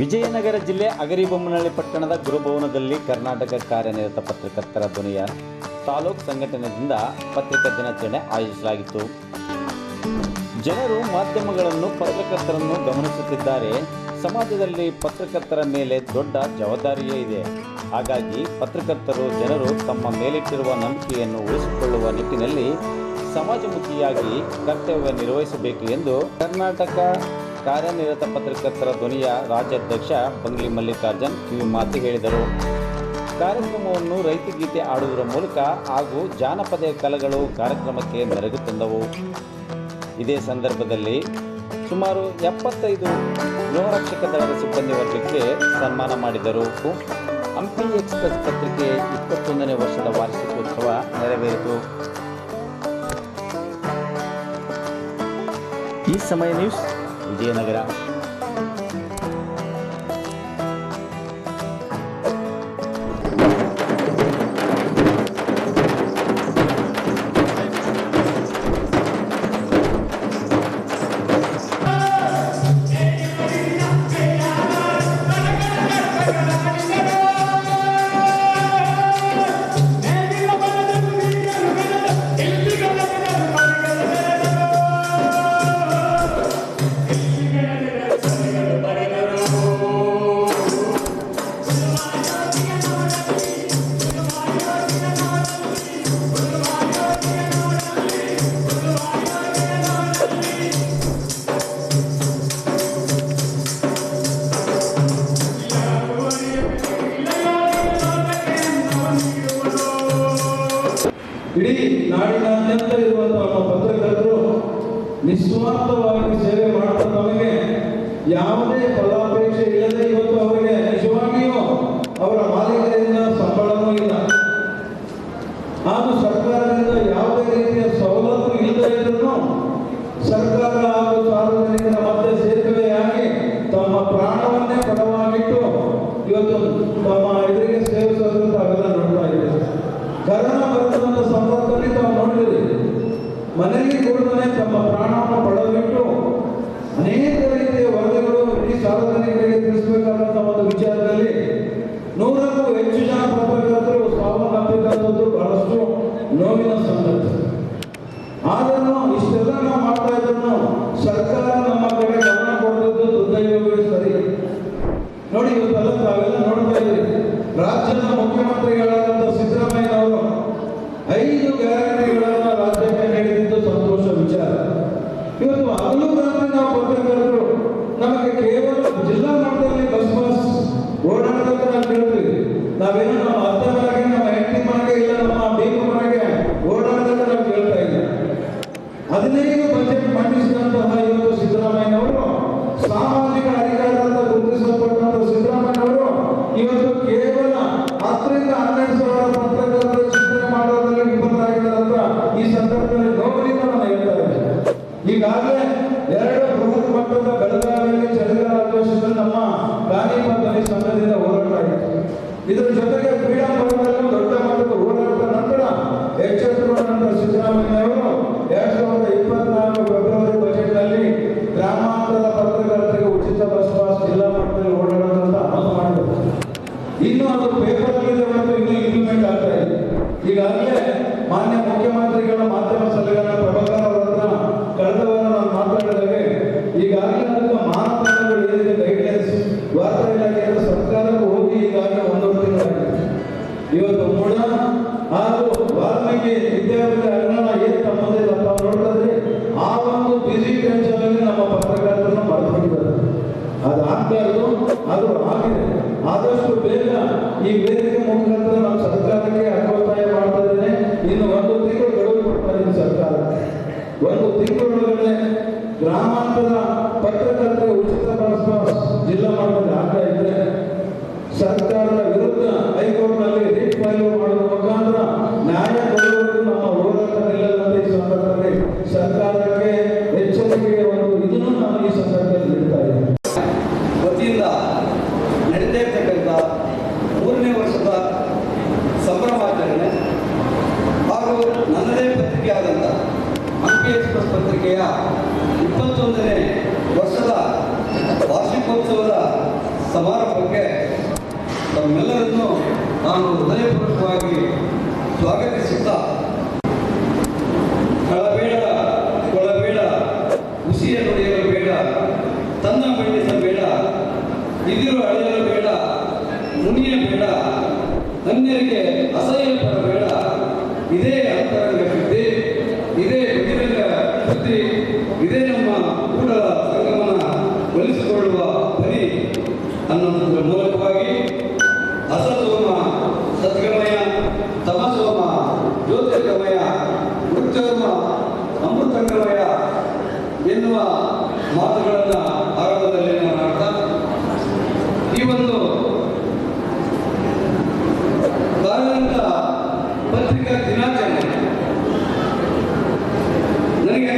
ವಿಜಯನಗರ ಜಿಲ್ಲೆ ಅಗರಿಬೊಮ್ಮನಹಳ್ಳಿ ಪಟ್ಟಣದ ಗುರುಭವನದಲ್ಲಿ ಕರ್ನಾಟಕ ಕಾರ್ಯನಿರತ ಪತ್ರಕರ್ತರ ಧ್ವನಿಯ ತಾಲೂಕು ಸಂಘಟನೆಯಿಂದ ಪತ್ರಿಕಾ ದಿನಾಚರಣೆ ಆಯೋಜಿಸಲಾಗಿತ್ತು. ಜನರು ಮಾಧ್ಯಮಗಳನ್ನು ಪತ್ರಕರ್ತರನ್ನು ಗಮನಿಸುತ್ತಿದ್ದಾರೆ. ಸಮಾಜದಲ್ಲಿ ಪತ್ರಕರ್ತರ ಮೇಲೆ ದೊಡ್ಡ ಜವಾಬ್ದಾರಿಯೇ ಇದೆ. ಹಾಗಾಗಿ ಪತ್ರಕರ್ತರು ಜನರು ತಮ್ಮ ಮೇಲಿಟ್ಟಿರುವ ನಂಬಿಕೆಯನ್ನು ಉಳಿಸಿಕೊಳ್ಳುವ ನಿಟ್ಟಿನಲ್ಲಿ ಸಮಾಜಮುಖಿಯಾಗಿ ಕರ್ತವ್ಯ ನಿರ್ವಹಿಸಬೇಕು ಎಂದು ಕರ್ನಾಟಕ ಕಾರ್ಯನಿರತ ಪತ್ರಕರ್ತರ ಧ್ವನಿಯ ರಾಜ್ಯಾಧ್ಯಕ್ಷ ಬಂಗ್ಲಿ ಮಲ್ಲಿಕಾರ್ಜುನ್ ಕಿವಿ ಮಾತು ಹೇಳಿದರು. ಕಾರ್ಯಕ್ರಮವನ್ನು ರೈತಗೀತೆ ಆಡುವುದರ ಮೂಲಕ ಹಾಗೂ ಜಾನಪದ ಕಲೆಗಳು ಕಾರ್ಯಕ್ರಮಕ್ಕೆ ಮೆರಗು ತಂದವು. ಇದೇ ಸಂದರ್ಭದಲ್ಲಿ ಸುಮಾರು ಎಪ್ಪತ್ತೈದು ಗೃಹರಕ್ಷಕ ದಳದ ಸಿಬ್ಬಂದಿ ವರ್ಗಕ್ಕೆ ಸನ್ಮಾನ ಮಾಡಿದರು. ಹಂಪಿ ಎಕ್ಸ್ಪ್ರೆಸ್ ಪತ್ರಿಕೆ ಇಪ್ಪತ್ತೊಂದನೇ ವರ್ಷದ ವಾರ್ಷಿಕೋತ್ಸವ ನೆರವೇರಿತು. ಈ ಸಮಯ ನ್ಯೂಸ್ ವಿಜಯನಗರ ಇಡೀ ನಾಡಿನಾದ್ಯಂತ ಇರುವಂತಹ ನಮ್ಮ ಪತ್ರಕರ್ತರು ನಿಸ್ವಾರ್ಥವಾಗಿ ಸೇವೆ ಮಾಡ್ತಾ ನಮಗೆ ಯಾವುದೇ ಫಲಾಪೇಕ್ಷೆ ಇಲ್ಲದೆ ಇವತ್ತು ಅವರಿಗೆ ನಿಜವಾಗಿಯೂ ಅವರ ಮಾಲೀಕರಿಂದ ಸಂಬಳವೂ ಇಲ್ಲ. ಹಾಗೂ ಸರ್ಕಾರದಿಂದ ಯಾವುದೇ ರೀತಿಯ ಸವಲತ್ತು ಇಲ್ಲದೆ ಇದ್ರೂ ಸರ್ಕಾರ ಹಾಗೂ ಸಾರ್ವಜನಿಕರ ಮಧ್ಯೆ ಸೇತುವೆಯಾಗಿ ತಮ್ಮ ಪ್ರಾಣವನ್ನೇ ಪಡವಾಗಿಟ್ಟು ಇವತ್ತು ತಮ್ಮ ಎದುರಿಗೆ ಸೇವಿಸೋದ್ರಿಂದ ಅವೆಲ್ಲ ನೋಡ್ತಾ ಇದೆ. ಕರೋನಾ ಮನೆಗೆ ಕೂಡಲೇ ತಮ್ಮ ಪ್ರಾಣವನ್ನು ಪಡೆದುಬಿಟ್ಟು ಹದಿನೈದು ಬಜೆಟ್ ಮಂಡಿಸಿದಂತಹ ಇವತ್ತು ಸಿದ್ದರಾಮಯ್ಯ ಅವರು ಸಾಮಾಜಿಕ ಅಧಿಕಾರದಿಂದ ಗುರುತಿಸಲ್ಪಟ್ಟಂತಹ ಸಿದ್ದರಾಮಯ್ಯ ಅವರು ಇವತ್ತು ಕೇವಲ ಹತ್ತರಿಂದ ಹನ್ನೆರಡು ಸಾವಿರ ಪತ್ರಕರ್ತರು ಚಿಂತನೆ ಮಾಡೋದ್ರಲ್ಲಿ ವಿಫಲರಾಗಿದ್ದಾರಂತ ಈ ಸಂದರ್ಭದಲ್ಲಿ ನೋವಿನಿಂದ ನಾನು ಹೇಳ್ತಾ ಇದ್ದೇನೆ ಈಗಾಗಲೇ ಎರಡು ಬೃಹತ್ ಮಟ್ಟದ ಬೆಳಗಾವಿಯಲ್ಲಿ ಚಳಿಗಾಲ ಅಧಿವೇಶನದಲ್ಲಿ ನಮ್ಮ ಗಾಂಧಿ ಸಂಘದಿಂದ ಹೋರಾಟ ಆಯಿತು. ಇದರ ಜೊತೆಗೆ ಕ್ರೀಡಾ ಭವನದಲ್ಲೂ ದೊಡ್ಡ ಈಗಾಗಲೇ ಮಾನ್ಯ ಮುಖ್ಯಮಂತ್ರಿಗಳ ಮಾಧ್ಯಮ ಸಲಹೆಗಾರ ಪ್ರಭಾಕರ್ ಅವರ ಹತ್ರ ಕಳೆದ ವಾರ ನಾನು ಮಾತಾಡಿದಾಗ ಈಗಾಗಲೇ ಅದಕ್ಕೆ ಮಾನದಂಡಗಳು ಏನಿದೆ ಗೈಡ್ಲೈನ್ಸ್ ವಾರ್ತಾ ಸರ್ಕಾರಕ್ಕೆ ಹೋಗಿ ಈಗಾಗಲೇ ಒಂದೂವರೆ ತಿಂಗಳಾಗಿದೆ ಇವತ್ತು ಮೂಡ ಹಾಗೂ ವಾಲ್ಮೀಕಿ ವಿದ್ಯಾರ್ಥಿ ಅಜ್ಞಾನ ಏನು ತಮ್ಮದೇ ತಾವು ಆ ಒಂದು ಬಿಸಿ ಟೆನ್ಷನ್ ನಮ್ಮ ಪತ್ರಕರ್ತರನ್ನು ಮರೆತುಬಿಟ್ಟಿದ್ದಾರೆ. ಅದು ಆಗ್ಬಾರ್ದು, ಅದು ಆಗಿದೆ. ಆದಷ್ಟು ಬೇಗ ಸರ್ಕಾರದ ವಿರುದ್ಧ ಹೈಕೋರ್ಟ್ನಲ್ಲಿ ರಿಟ್ ಫೈಲ್ ಮಾಡುವ ಮುಖಾಂತರ ನ್ಯಾಯ ಕೊಡುವುದು ನಮ್ಮ ಹೋರಾಟ ಈ ಸಂದರ್ಭದಲ್ಲಿ ಸರ್ಕಾರಕ್ಕೆ ಎಚ್ಚರಿಕೆಯ ಒಂದು ಇದನ್ನು ನಾನು ಈ ಸಂದರ್ಭದಲ್ಲಿ ನೀಡ್ತಾ ಇದ್ದೇನೆ. ವತಿಯಿಂದ ನಡೀತಾ ಇರ್ತಕ್ಕಂಥ ಮೂರನೇ ವರ್ಷದ ಸಂಭ್ರಮಾಚರಣೆ ಹಾಗೂ ನನ್ನದೇ ಪತ್ರಿಕೆ ಆದಂಥ ಹಂಪಿ ಎಕ್ಸ್ಪ್ರೆಸ್ ಪತ್ರಿಕೆಯ ಇಪ್ಪತ್ತೊಂದನೇ ವರ್ಷದ ವಾರ್ಷಿಕೋತ್ಸವದ ಸಮಾರಂಭಕ್ಕೆ ನಾನು ಹೃದಯಪೂರ್ವಕವಾಗಿ ಸ್ವಾಗತಿಸುತ್ತಾ ಕಳಬೇಡ, ಕೊಳಬೇಡ ಉಸಿರ ನುಡಿಯಲು ಬೇಡ, ತನ್ನ ಮಂಡಿಸಬೇಡ ಇದಿರು ಅಳೆಯಲು ಬೇಡ ಮುನಿಯಬೇಡ ಅನ್ಯರಿಗೆ ಅಸಹ್ಯ ಪಡಬೇಡ ಇದೇ ಅಂತರಂಗ ಶುದ್ಧಿ ಇದೇ ಬಹಿರಂಗ ಶುದ್ಧಿ ಇದೇ ನಮ್ಮ ಕೂಡಲ ಸಂಗಮನ ಮಾತುಗಳನ್ನು ಆರಂಭದಲ್ಲಿ ಮಾತಾಡ್ತಾ ಈ ಒಂದು ಭಾರತ ಪತ್ರಿಕಾ ದಿನಾಚರಣೆ. ನನಗೆ